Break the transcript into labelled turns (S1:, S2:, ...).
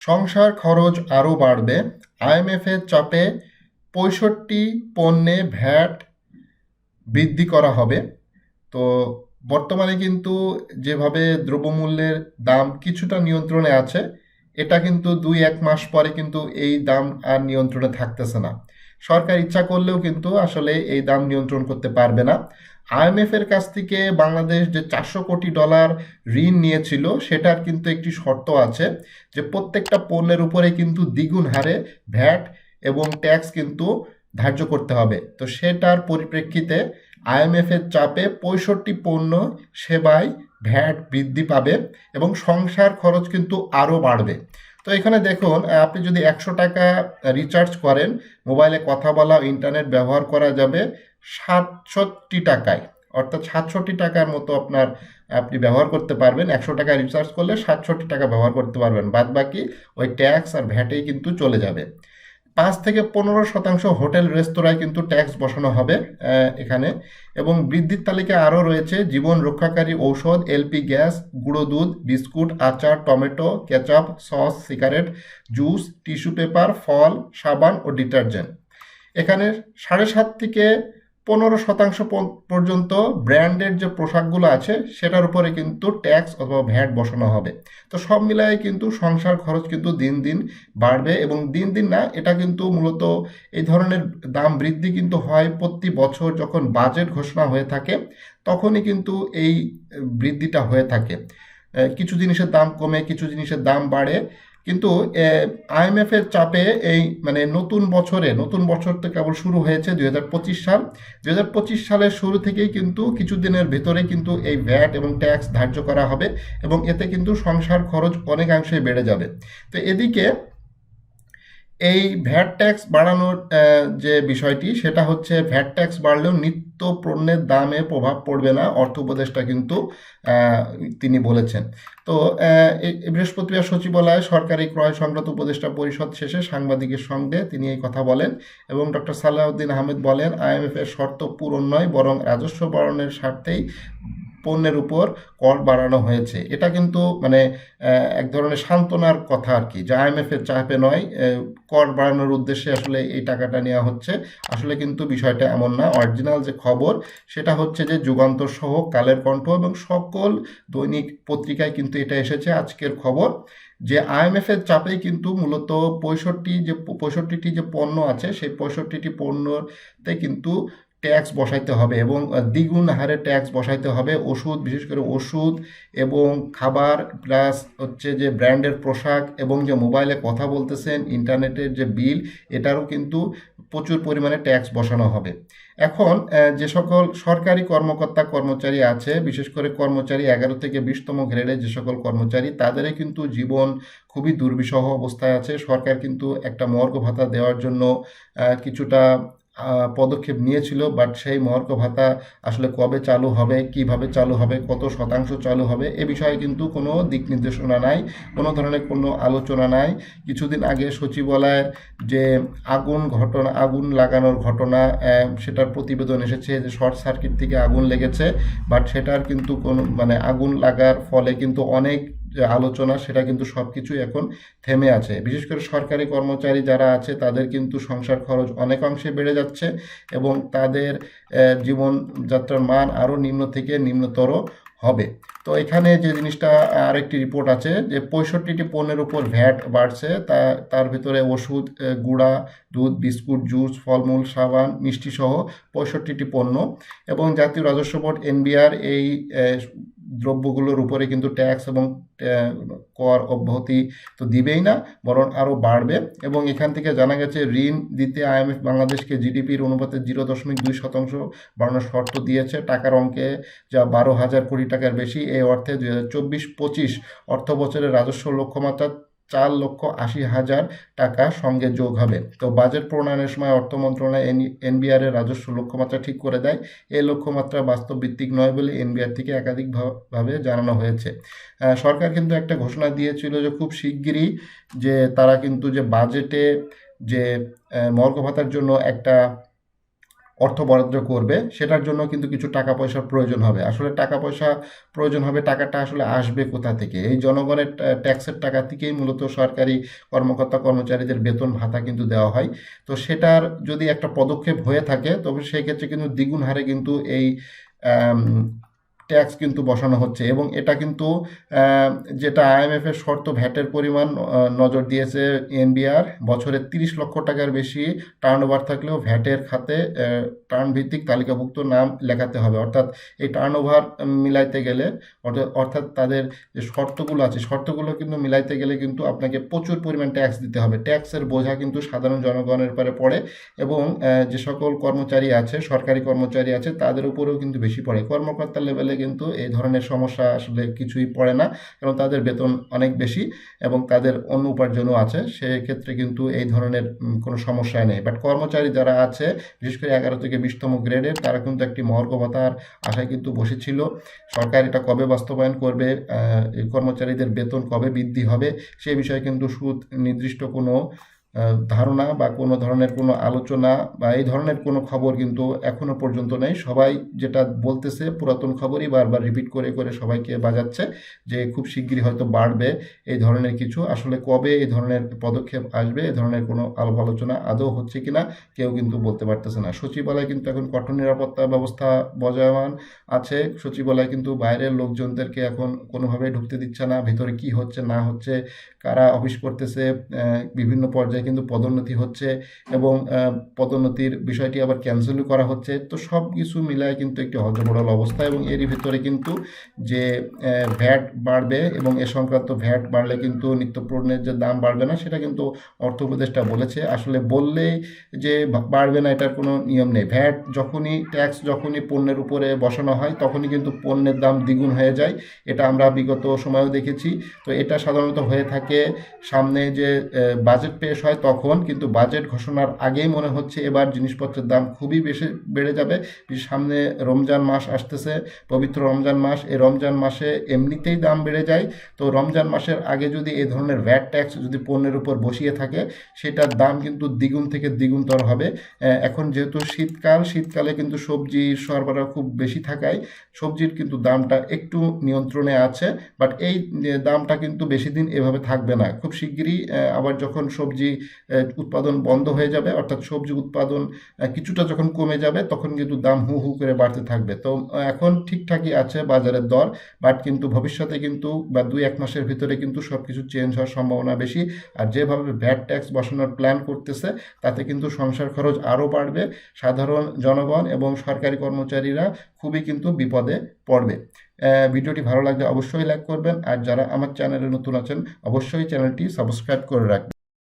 S1: সংসার খরচ আরও বাড়বে। আইএমএফের চাপে পঁয়ষট্টি পণ্যে ভ্যাট বৃদ্ধি করা হবে। তো বর্তমানে কিন্তু যেভাবে দ্রব্যমূল্যের দাম কিছুটা নিয়ন্ত্রণে আছে, এটা কিন্তু দুই এক মাস পরে কিন্তু এই দাম আর নিয়ন্ত্রণে থাকতেছে না। সরকার ইচ্ছা করলেও কিন্তু আসলে এই দাম নিয়ন্ত্রণ করতে পারবে না। আইএমএফ এর কাছ থেকে বাংলাদেশ যে চারশো কোটি ডলার ঋণ নিয়েছিল, সেটার কিন্তু একটি শর্ত আছে যে প্রত্যেকটা পণ্যের উপরে কিন্তু দ্বিগুণ হারে ভ্যাট এবং ট্যাক্স কিন্তু ধার্য করতে হবে। তো সেটার পরিপ্রেক্ষিতে আইএমএফ এর চাপে পঁয়ষট্টি পণ্য সেবায় ভ্যাট বৃদ্ধি পাবে এবং সংসার খরচ কিন্তু আরও বাড়বে। তো এখানে দেখুন, আপনি যদি একশো টাকা রিচার্জ করেন, মোবাইলে কথা বলা ইন্টারনেট ব্যবহার করা যাবে সাতষট্টি টাকায়, অর্থাৎ সাতষট্টি টাকার মতো আপনার আপনি ব্যবহার করতে পারবেন। একশো টাকা রিচার্জ করলে সাতষট্টি টাকা ব্যবহার করতে পারবেন। বাদ বাকি ওই ট্যাক্স আর ভ্যাটেই কিন্তু চলে যাবে। পাঁচ থেকে পনেরো শতাংশ হোটেল, রেস্তোরাঁয় কিন্তু ট্যাক্স বসানো হবে এখানে। এবং বৃদ্ধির তালিকায় আরও রয়েছে, জীবন রক্ষাকারী ঔষধ এলপি গ্যাস, গুঁড়ো দুধ, বিস্কুট, আচার, tomato, ketchup, sauce, cigarette, juice, tissue paper, ফল, সাবান ও ডিটারজেন্ট। এখানে সাড়ে সাত থেকে পনেরো শতাংশ পর্যন্ত ব্র্যান্ডের যে পোশাকগুলো আছে, সেটার উপরে কিন্তু ট্যাক্স অথবা ভ্যাট বসানো হবে। তো সব মিলায়ে কিন্তু সংসার খরচ কিন্তু দিন দিন বাড়বে এবং দিন দিন না, এটা কিন্তু মূলত এই ধরনের দাম বৃদ্ধি কিন্তু হয় প্রতি বছর যখন বাজেট ঘোষণা হয়ে থাকে, তখনই কিন্তু এই বৃদ্ধিটা হয়ে থাকে। কিছু জিনিসের দাম কমে, কিছু জিনিসের দাম বাড়ে কিন্তু আইএমএফ এর চাপে এই মানে নতুন বছরে, নতুন বছর তো কেবল শুরু হয়েছে দুই হাজার পঁচিশ সাল। দুই হাজার পঁচিশ সালের শুরু থেকেই কিন্তু কিছুদিনের ভেতরে কিন্তু এই ভ্যাট এবং ট্যাক্স ধার্য করা হবে এবং এতে কিন্তু সংসার খরচ অনেকাংশে বেড়ে যাবে। তো এদিকে এই ভ্যাট ট্যাক্স বাড়ানোর যে বিষয়টি, সেটা হচ্ছে ভ্যাট ট্যাক্স বাড়লেও নিত্য পণ্যের দামে প্রভাব পড়বে না, অর্থ উপদেষ্টা কিন্তু তিনি বলেছেন। তো বৃহস্পতিবার সচিবালয়ে সরকারি ক্রয় সংক্রান্ত উপদেষ্টা পরিষদ শেষে সাংবাদিকের সঙ্গে তিনি এই কথা বলেন এবং ডক্টর সালাউদ্দিন আহমেদ বলেন আইএমএফ এর শর্ত পূরণ নয়, বরং রাজস্ব বরণের স্বার্থেই পণ্যের উপর কর বাড়ানো হয়েছে। এটা কিন্তু মানে এক ধরনের সান্ত্বনার কথা আর কি। যা আইএমএফ এর চাপে নয় কর বাড়ানোর উদ্দেশ্যে আসলে এই টাকাটা নেওয়া হচ্ছে। আসলে কিন্তু বিষয়টা এমন না। অরিজিনাল যে খবর, সেটা হচ্ছে যে যুগান্তর সহ কালের কণ্ঠ এবং সকল দৈনিক পত্রিকায় কিন্তু এটা এসেছে আজকের খবর যে আইএমএফ এর চাপেই কিন্তু মূলত পঁয়ষট্টি যে, পঁয়ষট্টিটি যে পণ্য আছে, সেই পঁয়ষট্টিটি পণ্যতে কিন্তু ট্যাক্স বসাইতে হবে এবং দ্বিগুণ হারে ট্যাক্স বসাইতে হবে। ওষুধ, বিশেষ করে ওষুধ এবং খাবার প্লাস হচ্ছে যে ব্র্যান্ডের পোশাক এবং যে মোবাইলে কথা বলতেছেন, ইন্টারনেটের যে বিল, এটারও কিন্তু প্রচুর পরিমাণে ট্যাক্স বসানো হবে। এখন যে সকল সরকারি কর্মকর্তা, কর্মচারী আছে, বিশেষ করে কর্মচারী এগারো থেকে বিশতম গ্রেডে যে সকল কর্মচারী, তাদেরই কিন্তু জীবন খুবই দুর্বিষহ অবস্থায় আছে। সরকার কিন্তু একটা মর্গ ভাতা দেওয়ার জন্য কিছুটা পদক্ষেপ নিয়েছিল বাট সেই মহর্ক ভাতা আসলে কবে চালু হবে, কীভাবে চালু হবে, কত শতাংশ চালু হবে, এ বিষয়ে কিন্তু কোনো দিক নির্দেশনা নাই, কোনো ধরনের কোনো আলোচনা নাই। কিছুদিন আগে সচিবালয়ের যে আগুন ঘটনা, আগুন লাগানোর ঘটনা সেটার প্রতিবেদন এসেছে যে শর্ট সার্কিট থেকে আগুন লেগেছে বাট সেটার কিন্তু কোনো মানে আগুন লাগার ফলে কিন্তু অনেক যে আলোচনা, সেটা কিন্তু সব কিছুই এখন থেমে আছে। বিশেষ করে সরকারি কর্মচারী যারা আছে, তাদের কিন্তু সংসার খরচ অনেকাংশে বেড়ে যাচ্ছে এবং তাদের জীবনযাত্রার মান আরও নিম্ন থেকে নিম্নতর হবে। তো এখানে যে জিনিসটা, আরেকটি রিপোর্ট আছে যে পঁয়ষট্টিটি পণ্যের উপর ভ্যাট বাড়ছে। তা, তার ভিতরে ওষুধ গুঁড়া, দুধ, বিস্কুট, জুস, ফলমূল, সাবান মিষ্টি সহ পঁয়ষট্টিটি পণ্য। এবং জাতীয় রাজস্ব বোর্ড, এনবিআর, এই দ্রব্যগুলোর উপরে কিন্তু ট্যাক্স এবং কর অব্যাহতি তো দিবেই না, বরং আরও বাড়বে। এবং এখান থেকে জানা গেছে, ঋণ দিতে আইএমএফ বাংলাদেশকে জিডিপির অনুপাতে জিরো দশমিক দুই শতাংশ বাড়ানোর শর্ত দিয়েছে। টাকার অঙ্কে যা বারো হাজার কোটি টাকার বেশি এই অর্থে দুই হাজার চব্বিশ পঁচিশ অর্থ বছরের রাজস্ব লক্ষ্যমাত্রা চার লক্ষ আশি হাজার টাকা সঙ্গে যোগ হবে। তো বাজেট প্রণয়নের সময় অর্থ মন্ত্রণালয় এনবিআর এর রাজস্ব লক্ষ্যমাত্রা ঠিক করে দেয়। এই লক্ষ্যমাত্রা বাস্তব ভিত্তিক নয় বলে এনবিআর থেকে একাধিকভাবে জানানো হয়েছে। সরকার কিন্তু একটা ঘোষণা দিয়েছিল যে খুব শিগগিরই যে তারা কিন্তু যে বাজেটে যে মর্গ ভাতার জন্য একটা অর্থ বরাদ্দ করবে, সেটার জন্য কিন্তু কিছু টাকা পয়সার প্রয়োজন হবে। আসলে টাকা পয়সা প্রয়োজন হবে, টাকাটা আসলে আসবে কোথা থেকে? এই জনগণের ট্যাক্সের টাকা থেকেই মূলত সরকারি কর্মকর্তা কর্মচারীদের বেতন ভাতা কিন্তু দেওয়া হয়। তো সেটার যদি একটা পদক্ষেপ হয়ে থাকে, তবে সেক্ষেত্রে কিন্তু দ্বিগুণ হারে কিন্তু এই ট্যাক্স কিন্তু বসানো হচ্ছে এবং এটা কিন্তু যেটা আইএমএফ এর শর্ত, ভ্যাটের পরিমাণ নজর দিয়েছে এনবিআর। বছরে তিরিশ লক্ষ টাকার বেশি টার্ন ওভার থাকলেও ভ্যাটের খাতে টার্ন ভিত্তিক তালিকাভুক্ত নাম লেখাতে হবে। অর্থাৎ এই টার্ন ওভার মিলাইতে গেলে, অর্থাৎ- তাদের যে শর্তগুলো আছে, শর্তগুলো কিন্তু মিলাইতে গেলে কিন্তু আপনাকে প্রচুর পরিমাণ ট্যাক্স দিতে হবে। ট্যাক্সের বোঝা কিন্তু সাধারণ জনগণের উপরে পড়ে এবং যে সকল কর্মচারী আছে, সরকারি কর্মচারী আছে, তাদের উপরেও কিন্তু বেশি পড়ে। কর্মকর্তা লেভেলে কিন্তু এই ধরনের সমস্যা আসলে কিছুই পড়ে না। কারণ তাদের বেতন অনেক বেশি এবং তাদের অন্য উপার্জনও আছে। সেক্ষেত্রে কিন্তু এই ধরনের কোনো সমস্যা নেই। বাট কর্মচারী যারা আছে, বিশেষ করে এগারো থেকে বিশতম গ্রেডের, তারা কিন্তু একটি মহর্ঘ ভাতার আশায় কিন্তু বসেছিল। সরকার এটা কবে বাস্তবায়ন করবে কর্মচারীদের বেতন কবে বৃদ্ধি হবে, সে বিষয়ে কিন্তু সুদ নির্দিষ্ট কোনো ধারণা বা কোনো ধরনের কোনো আলোচনা বা এই ধরনের কোনো খবর কিন্তু এখনও পর্যন্ত নেই। সবাই যেটা বলতেছে পুরাতন খবরই বারবার রিপিট করে করে সবাইকে বাজাচ্ছে যে খুব শিগগিরই হয়তো বাড়বে এই ধরনের কিছু। আসলে কবে এই ধরনের পদক্ষেপ আসবে, এই ধরনের কোনো আলাপ আলোচনা আদৌ হচ্ছে কিনা কেউ কিন্তু বলতে পারতেছে না। সচিবালয় কিন্তু এখন কঠোর নিরাপত্তা ব্যবস্থা বজায়মান আছে। সচিবালয় কিন্তু বাইরের লোকজনদেরকে এখন কোনোভাবে ঢুকতে দিচ্ছে না, ভিতরে কি হচ্ছে, না হচ্ছে, কারা অফিস করতেছে বিভিন্ন পর্যায়ে কিন্তু পদোন্নতি হচ্ছে এবং পদোন্নতির বিষয়টি আবার ক্যান্সেলও করা হচ্ছে। তো সব কিছু মিলায় কিন্তু একটি হজবড়ল অবস্থা এবং এরই ভিতরে কিন্তু যে ভ্যাট বাড়বে এবং এ সংক্রান্ত ভ্যাট বাড়লে কিন্তু নিত্যপণ্যের যে দাম বাড়বে না, সেটা কিন্তু অর্থ উপদেষ্টা বলেছে। আসলে বললেই যে, বাড়বে না এটার কোনো নিয়ম নেই। ভ্যাট যখনই ট্যাক্স যখনই পণ্যের উপরে বসানো হয়, তখনই কিন্তু পণ্যের দাম দ্বিগুণ হয়ে যায়। এটা আমরা বিগত সময়েও দেখেছি। তো এটা সাধারণত হয়ে থাকে সামনে যে বাজেট পেশ হয় তখন, কিন্তু বাজেট ঘোষণার আগেই মনে হচ্ছে এবার জিনিসপত্রের দাম খুবই বেশি বেড়ে যাবে। সামনে রমজান মাস আসতেছে, পবিত্র রমজান মাস, এই রমজান মাসে এমনিতেই দাম বেড়ে যায়। তো রমজান মাসের আগে যদি এই ধরনের ভ্যাট ট্যাক্স যদি পণ্যের উপর বসিয়ে থাকে, সেটার দাম কিন্তু দ্বিগুণ থেকে দ্বিগুণতর হবে। এখন যেহেতু শীতকাল, শীতকালে কিন্তু সবজির সরবরাহ খুব বেশি থাকায় সবজির কিন্তু দামটা একটু নিয়ন্ত্রণে আছে বাট এই দামটা কিন্তু বেশি দিন এভাবে থাকবে না। খুব শিগগিরই আবার যখন সবজি উৎপাদন বন্ধ হয়ে যাবে, অর্থাৎ সবজি উৎপাদন কিছুটা যখন কমে যাবে, তখন কিন্তু দাম হু হু করে বাড়তে থাকবে। তো এখন ঠিকঠাকই আছে বাজারের দর বাট কিন্তু ভবিষ্যতে কিন্তু বা দুই এক মাসের ভিতরে কিন্তু সব কিছু চেঞ্জ হওয়ার সম্ভাবনা বেশি। আর যেভাবে ভ্যাট ট্যাক্স বসানোর প্ল্যান করতেছে, তাতে কিন্তু সংসার খরচ আরও বাড়বে। সাধারণ জনগণ এবং সরকারি কর্মচারীরা খুবই কিন্তু বিপদে পড়বে। ভিডিওটি ভালো লাগলে অবশ্যই লাইক করবেন। আর যারা আমার চ্যানেলে নতুন আছেন, অবশ্যই চ্যানেলটি সাবস্ক্রাইব করে রাখবেন।